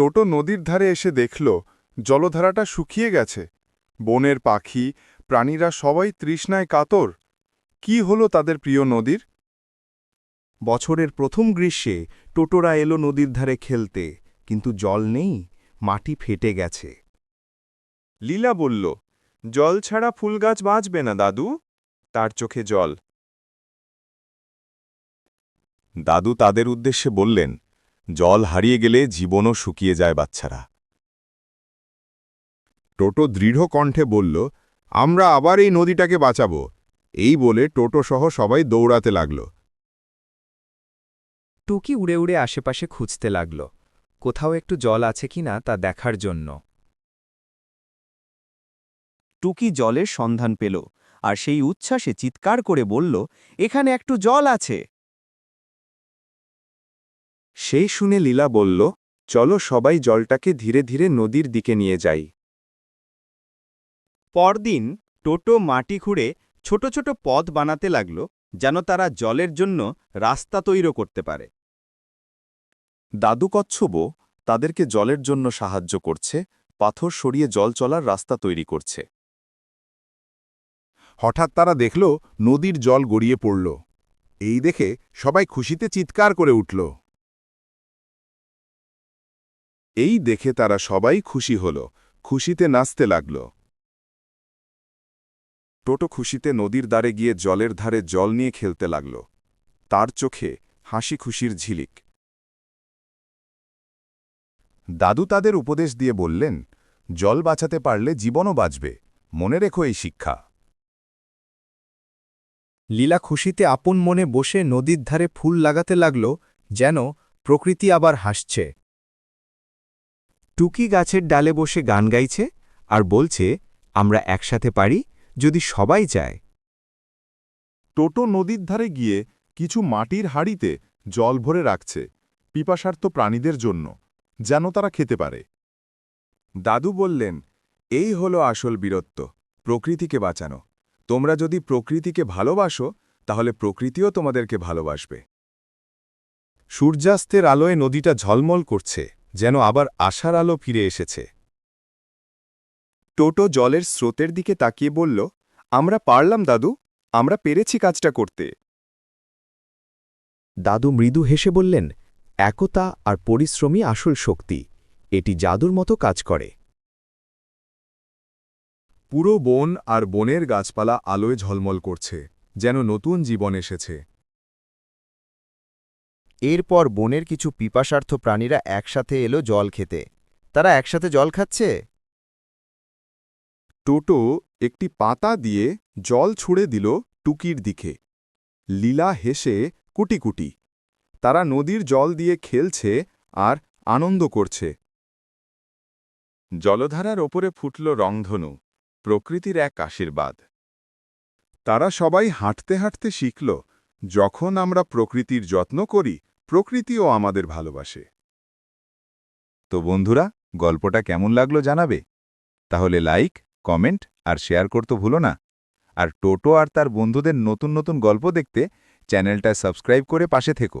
টোটো নদীর ধারে এসে দেখল, জলধারাটা শুকিয়ে গেছে। বনের পাখি, প্রাণীরা সবাই তৃষ্ণায় কাতর। কি হলো তাদের প্রিয় নদীর? বছরের প্রথম গ্রীষ্মে টোটোরা এলো নদীর ধারে খেলতে, কিন্তু জল নেই, মাটি ফেটে গেছে। লীলা বলল, জল ছাড়া ফুলগাছ বাঁচবে না, দাদু। তার চোখে জল। দাদু তাদের উদ্দেশ্যে বললেন জল হারিয়ে গেলে জীবনও শুকিয়ে যায় বাচ্চারা। টোটো দৃঢ় কণ্ঠে বলল আমরা আবার এই নদীটাকে বাঁচাব। এই বলে টোটো সহ সবাই দৌড়াতে লাগল। টুকি উড়ে উড়ে আশেপাশে খুঁজতে লাগল কোথাও একটু জল আছে কিনা তা দেখার জন্য। টুকি জলের সন্ধান পেল আর সেই উচ্ছ্বাসে চিৎকার করে বলল এখানে একটু জল আছে। সেই শুনে লীলা বলল, চলো সবাই জলটাকে ধীরে ধীরে নদীর দিকে নিয়ে যাই। পরদিন টোটো মাটি খুঁড়ে ছোট ছোট পথ বানাতে লাগল, যেন তারা জলের জন্য রাস্তা তৈরি করতে পারে। দাদু কচ্ছপও তাদেরকে জলের জন্য সাহায্য করছে, পাথর সরিয়ে জল চলার রাস্তা তৈরি করছে। হঠাৎ তারা দেখল, নদীর জল গড়িয়ে পড়ল। এই দেখে সবাই খুশিতে চিৎকার করে উঠল। এই দেখে তারা সবাই খুশি হল, খুশিতে নাচতে লাগল। টোটো খুশিতে নদীর দ্বারে গিয়ে জলের ধারে জল নিয়ে খেলতে লাগল। তার চোখে হাসি খুশির ঝিলিক। দাদু তাদের উপদেশ দিয়ে বললেন, জল বাঁচাতে পারলে জীবনও বাঁচবে। মনে রেখো এই শিক্ষা। লীলা খুশিতে আপন মনে বসে নদীর ধারে ফুল লাগাতে লাগল, যেন প্রকৃতি আবার হাসছে। টুকি গাছের ডালে বসে গান গাইছে আর বলছে, আমরা একসাথে পারি যদি সবাই চায় টোটো নদীর ধারে গিয়ে কিছু মাটির হাড়িতে জল ভরে রাখছে পিপাসার্থ প্রাণীদের জন্য, যেন তারা খেতে পারে। দাদু বললেন, এই হলো আসল বীরত্ব, প্রকৃতিকে বাঁচানো। তোমরা যদি প্রকৃতিকে ভালোবাসো, তাহলে প্রকৃতিও তোমাদেরকে ভালোবাসবে। সূর্যাস্তের আলোয় নদীটা ঝলমল করছে। যেন আবার আশার আলো ফিরে এসেছে। টোটো জলের স্রোতের দিকে তাকিয়ে বলল, আমরা পারলাম, দাদু। আমরা পেরেছি কাজটা করতে। দাদু মৃদু হেসে বললেন, একতা আর পরিশ্রমী আসল শক্তি। এটি জাদুর মতো কাজ করে। পুরো বন আর বনের গাছপালা আলোয় ঝলমল করছে, যেন নতুন জীবন এসেছে। এরপর বনের কিছু পিপাসার্থ প্রাণীরা একসাথে এলো জল খেতে। তারা একসাথে জল খাচ্ছে? টোটো একটি পাতা দিয়ে জল ছুঁড়ে দিল টুকির দিকে। লীলা হেসে, কুটি কুটি। তারা নদীর জল দিয়ে খেলছে আর আনন্দ করছে। জলধারার ওপরে ফুটল রংধনু, প্রকৃতির এক আশীর্বাদ। তারা সবাই হাঁটতে হাঁটতে শিখল, যখন আমরা প্রকৃতির যত্ন করি প্রকৃতিও আমাদের ভালোবাসে। তো বন্ধুরা, গল্পটা কেমন লাগল জানাবে? তাহলে লাইক, কমেন্ট আর শেয়ার করতে ভুলো না। আর টোটো আর তার বন্ধুদের নতুন নতুন গল্প দেখতে চ্যানেলটা সাবস্ক্রাইব করে পাশে থেকো।